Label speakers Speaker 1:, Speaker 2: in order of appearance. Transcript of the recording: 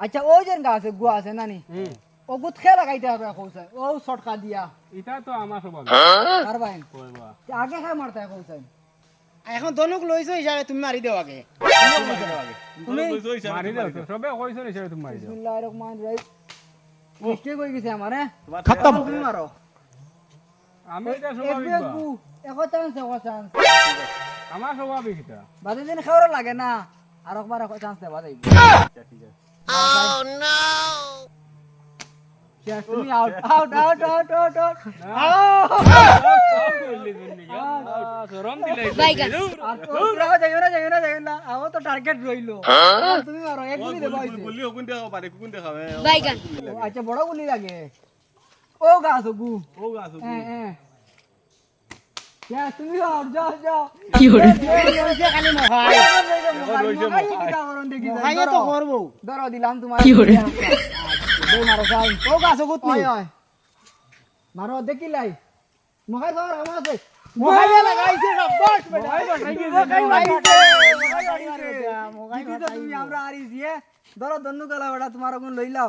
Speaker 1: আচ্ছা ওই যে গা আছে গুয়া আছে নানি? ও গুত খেলা লাগাইতে হবে কৌশাই ও শর্টকা দিয়া।
Speaker 2: এটা তো আমার স্বভাব
Speaker 1: আর
Speaker 2: কই
Speaker 1: আগে খাই মারতে কৌশাই
Speaker 3: এখন দনুক লৈছো হিচাপে তুমি মাৰি দিও আগে।
Speaker 1: তুমি
Speaker 2: মারি দাও তো সবে কইছো নি তুমি মারি দাও।
Speaker 1: বিসমিল্লাহির রহমানির রহিম। মিস্টেক হয়ে গেছে আমার হ্যাঁ?
Speaker 4: খতম।
Speaker 1: তুমি মারো।
Speaker 2: আমি এটা
Speaker 1: এক
Speaker 2: স্বাভাবিক
Speaker 1: বেগ
Speaker 2: বা।
Speaker 1: গু এক চান্স এক চান্স
Speaker 2: আমার স্বাভাবিক এটা।
Speaker 1: বাদে দিন খাওয়ার লাগে না। আর একবার এক চান্স দেবা যাইব শেষ, তুমি out out out out out out
Speaker 2: শরম দিলে
Speaker 1: আর ও পুরা যাইও না যাইও না যাইও না আমার তো টার্গেট রইল তুমি মারো এক গুলি দেবা হইছে
Speaker 5: গুলি হকুন দেখা পারে কুকুন দেখা হবে
Speaker 1: ও, আচ্ছা বড় গুলি লাগে ও গাছ গু
Speaker 5: ও গাছ
Speaker 1: হ্যাঁ হ্যাঁ তুমি আউট যাও যাও
Speaker 3: খালি নহয় মহায়ে তো করব
Speaker 1: ধরো দিলাম তোমার কি করে মারো যাই
Speaker 3: ও গাছ গুত
Speaker 1: ওই ওই মারো দেখিলাই মহাই খবর আমার আছে
Speaker 3: মহায়ে লাগাইছে রব্বাস বেটা
Speaker 1: মহাই বাড়াইছে
Speaker 3: মহায়ে
Speaker 1: দিদি তো তুমি আমরা হারিয়েছি হ্যাঁ ধরো ধন্য গেলা বেটা তোমার ওগুন লইলাও